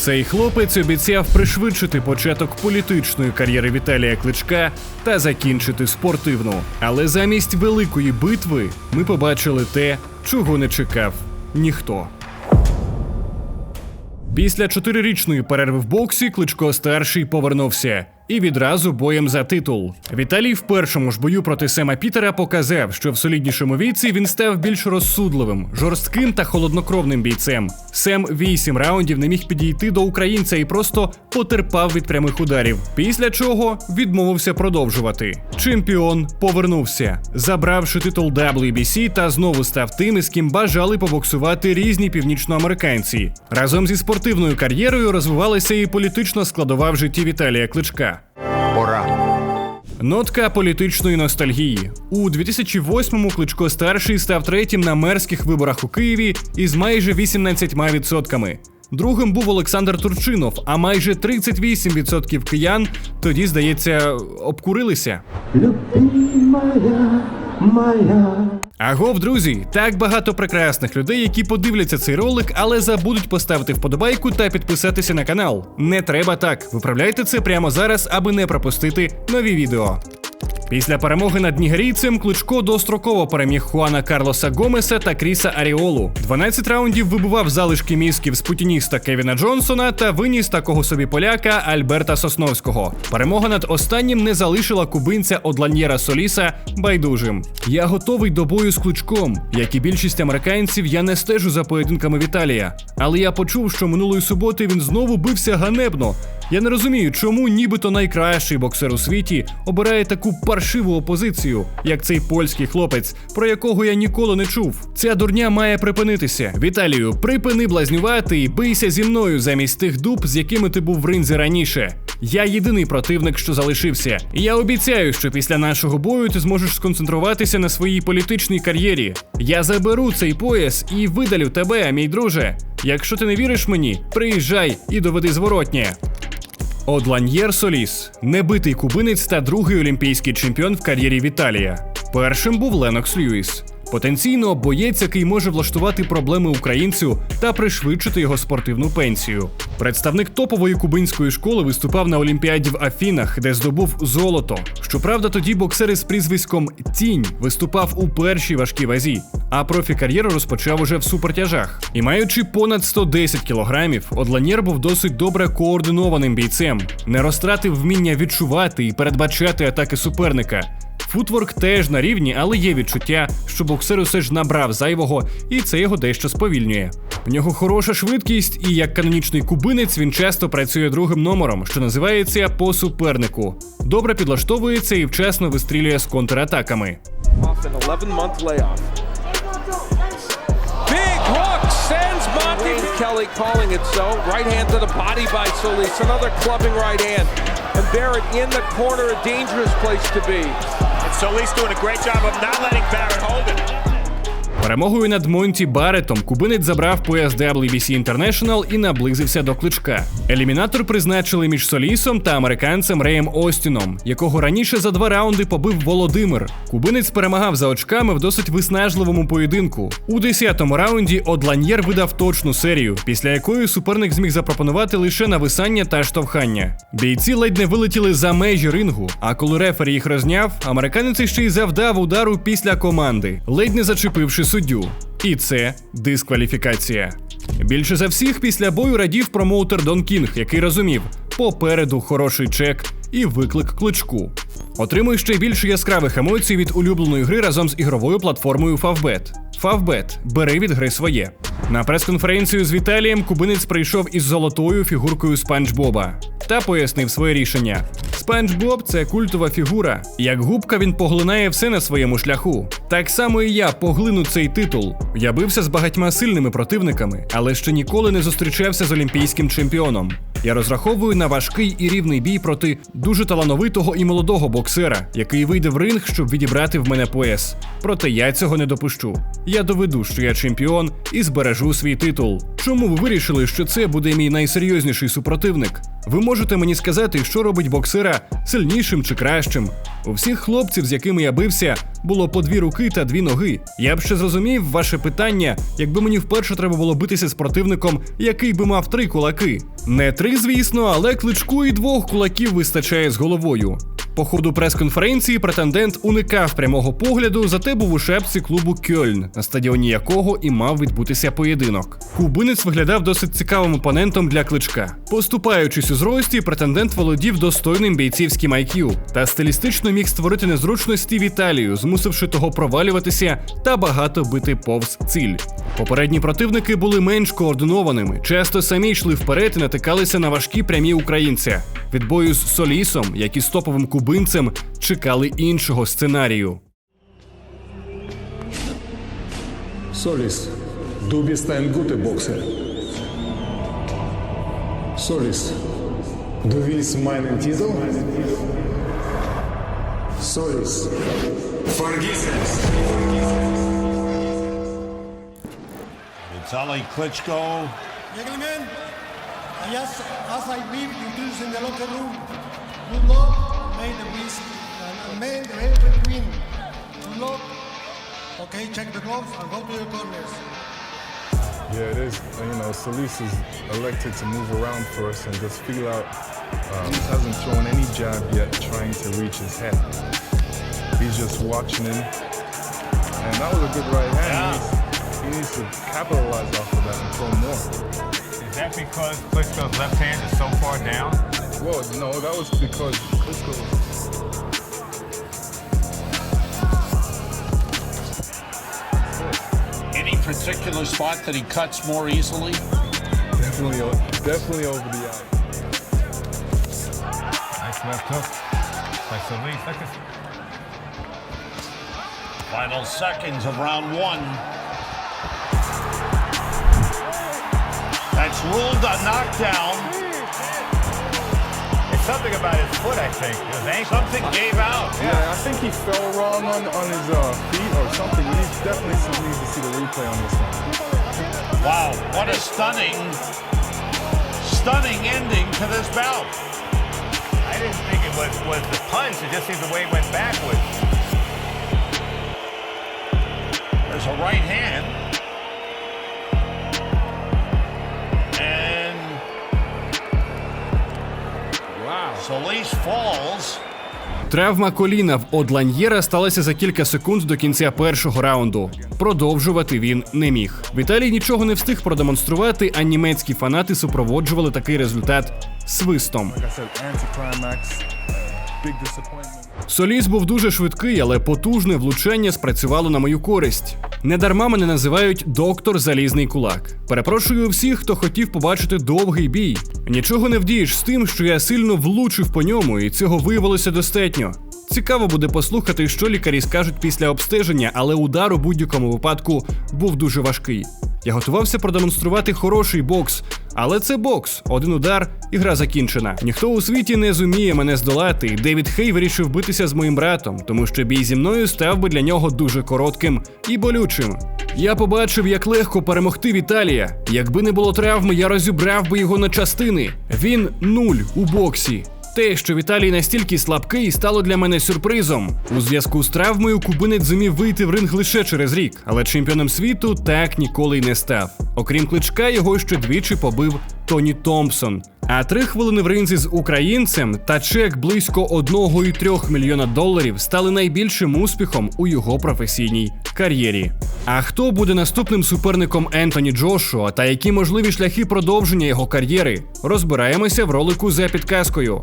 Цей хлопець обіцяв пришвидшити початок політичної кар'єри Віталія Кличка та закінчити спортивну. Але замість великої битви ми побачили те, чого не чекав ніхто. Після чотирирічної перерви в боксі Кличко старший повернувся і відразу боєм за титул. Віталій в першому ж бою проти Сема Пітера показав, що в соліднішому віці він став більш розсудливим, жорстким та холоднокровним бійцем. Сем вісім раундів не міг підійти до українця і просто потерпав від прямих ударів. Після чого відмовився продовжувати. Чемпіон повернувся, забравши титул WBC та знову став тим, із ким бажали побоксувати різні північноамериканці. Разом зі спортивною кар'єрою розвивалася і політична складова в житті Віталія Кличка. Пора. Нотка політичної ностальгії у 2008-му Кличко старший став третім на мерських виборах у Києві із майже 18%. Другим був Олександр Турчинов, а майже 38% киян тоді, здається, обкурилися. Любимая моя. Агов, друзі, так багато прекрасних людей, які подивляться цей ролик, але забудуть поставити вподобайку та підписатися на канал. Не треба так. Виправляйте це прямо зараз, аби не пропустити нові відео. Після перемоги над нігерійцем Кличко достроково переміг Хуана Карлоса Гомеса та Кріса Аріолу. 12 раундів вибивав залишки мізків з путініста Кевіна Джонсона та виніс такого собі поляка Альберта Сосновського. Перемога над останнім не залишила кубинця Одланьєра Соліса байдужим. Я готовий до бою з Кличком. Як і більшість американців, я не стежу за поєдинками Віталія. Але я почув, що минулої суботи він знову бився ганебно. Я не розумію, чому нібито найкращий боксер у світі обирає таку паршиву опозицію, як цей польський хлопець, про якого я ніколи не чув. Ця дурня має припинитися. Віталію, припини блазнювати і бийся зі мною замість тих дуб, з якими ти був в ринзі раніше. Я єдиний противник, що залишився. Я обіцяю, що після нашого бою ти зможеш сконцентруватися на своїй політичній кар'єрі. Я заберу цей пояс і видалю тебе, мій друже. Якщо ти не віриш мені, приїжджай і доведи зворотнє. Одланьєр Соліс, небитий кубинець та другий олімпійський чемпіон в кар'єрі Віталія. Першим був Ленокс Льюіс. Потенційно боєць, який може влаштувати проблеми українцю та пришвидшити його спортивну пенсію. Представник топової кубинської школи виступав на Олімпіаді в Афінах, де здобув золото. Щоправда, тоді боксер із прізвиськом Тінь виступав у першій важкій вазі, а профі-кар'єру розпочав уже в супертяжах. І маючи понад 110 кілограмів, Одланєр був досить добре координованим бійцем, не розтратив вміння відчувати і передбачати атаки суперника. Футворк теж на рівні, але є відчуття, що боксер усе ж набрав зайвого, і це його дещо сповільнює. У нього хороша швидкість, і як канонічний кубинець він часто працює другим номером, що називається по супернику. Добре підлаштовується і вчасно вистрілює з контратаками. off an 11 month layoff. Big hook sends Monty Kelly calling it so. Right hand to the body by Solis. Another clubbing right hand. And Barrett in the corner, a dangerous place to be. And Solis doing a great job of not letting Barrett hold it. Перемогою над Монті Баретом кубинець забрав пояс WBC International і наблизився до кличка. Елімінатор призначили між Солісом та американцем Реєм Остіном, якого раніше за два раунди побив Володимир. Кубинець перемагав за очками в досить виснажливому поєдинку. У 10-му раунді Одланьєр видав точну серію, після якої суперник зміг запропонувати лише нависання та штовхання. Бійці ледь не вилетіли за межі рингу. А коли рефері їх розняв, американець ще й завдав удару після команди, ледь не зачепивши суддю. І це дискваліфікація. Більше за всіх після бою радів промоутер Дон Кінг, який розумів, попереду хороший чек і виклик кличку. Отримуй ще більше яскравих емоцій від улюбленої гри разом з ігровою платформою Favbet. Favbet – бери від гри своє. На прес-конференцію з Віталієм кубинець прийшов із золотою фігуркою Спанч Боба та пояснив своє рішення. Спанч Боб це культова фігура. Як губка він поглинає все на своєму шляху. Так само і я поглину цей титул. Я бився з багатьма сильними противниками, але ще ніколи не зустрічався з олімпійським чемпіоном. Я розраховую на важкий і рівний бій проти дуже талановитого і молодого боксера, який вийде в ринг, щоб відібрати в мене пояс. Проте я цього не допущу. Я доведу, що я чемпіон і збережу свій титул. Чому ви вирішили, що це буде мій найсерйозніший супротивник? Ви можете мені сказати, що робить боксера сильнішим чи кращим. У всіх хлопців, з якими я бився, було по дві руки та дві ноги. Я б ще зрозумів ваше питання, якби мені вперше треба було битися з противником, який би мав три кулаки. Не три, звісно, але кличку і двох кулаків вистачає з головою. По ходу прес-конференції претендент уникав прямого погляду, зате був у шепці клубу Кьольн, на стадіоні якого і мав відбутися поєдинок. Кубинець виглядав досить цікавим опонентом для кличка. Поступаючись у зрості, претендент володів достойним бійцівським IQ та стилістично міг створити незручності Віталію, змусивши того провалюватися та багато бити повз ціль. Попередні противники були менш координованими, часто самі йшли вперед і натикалися на важкі прямі українця. Від бою з Солісом, як і з топовим кубинцем, чекали іншого сценарію. Ein guter Boxer. Solis, du willst meinen Titel? Solis, vergiss es. Vitaly Klitschko Gentlemen, I ask, as I leave you dudes in the locker room, good luck, may the beast and may the heaven win. Good luck. Okay, check the gloves and go to your corners. Yeah, it is. You know, Solis is elected to move around for us and just feel out. Um, he hasn't thrown any jab yet, trying to reach his head. He's just watching him. And that was a good right hand. He, needs, he needs to capitalize off of that and throw more. Is that because Klitschko's left hand is so far down? Well, no, that was because Klitschko any particular spot that he cuts more easily? definitely, definitely over the eye. Nice left hook. Like Solis. Look at Final seconds of round one. That's ruled a knockdown. It's something about his foot, I think. His ankle. Something gave out. Yeah, I think he fell wrong on, on his uh, feet or something. We need, definitely some- need to see the replay on this one. Wow, what a stunning, stunning ending to this bout. I didn't think it was, was the punch. It just seemed the way it went backwards. There's a right hand. And wow. Solis falls. Травма коліна в Одланьєра сталася за кілька секунд до кінця першого раунду. Продовжувати він не міг. Віталій нічого не встиг продемонструвати, а німецькі фанати супроводжували такий результат свистом. Соліс був дуже швидкий, але потужне влучання спрацювало на мою користь. Недарма мене називають доктор Залізний кулак. Перепрошую всіх, хто хотів побачити довгий бій. Нічого не вдієш з тим, що я сильно влучив по ньому, і цього виявилося достатньо. Цікаво буде послухати, що лікарі скажуть після обстеження, але удар у будь-якому випадку був дуже важкий. Я готувався продемонструвати хороший бокс, але це бокс. Один удар і гра закінчена. Ніхто у світі не зуміє мене здолати. і Девід Хей вирішив битися з моїм братом, тому що бій зі мною став би для нього дуже коротким і болючим. Я побачив, як легко перемогти Віталія. Якби не було травми, я розібрав би його на частини. Він нуль у боксі. Те, що Віталій настільки слабкий, стало для мене сюрпризом. У зв'язку з травмою кубинець зумів вийти в ринг лише через рік, але чемпіоном світу так ніколи й не став. Окрім кличка, його ще двічі побив Тоні Томпсон. А три хвилини в ринзі з українцем та чек близько 1,3 мільйона доларів стали найбільшим успіхом у його професійній кар'єрі. А хто буде наступним суперником Ентоні Джошуа та які можливі шляхи продовження його кар'єри? Розбираємося в ролику за підказкою.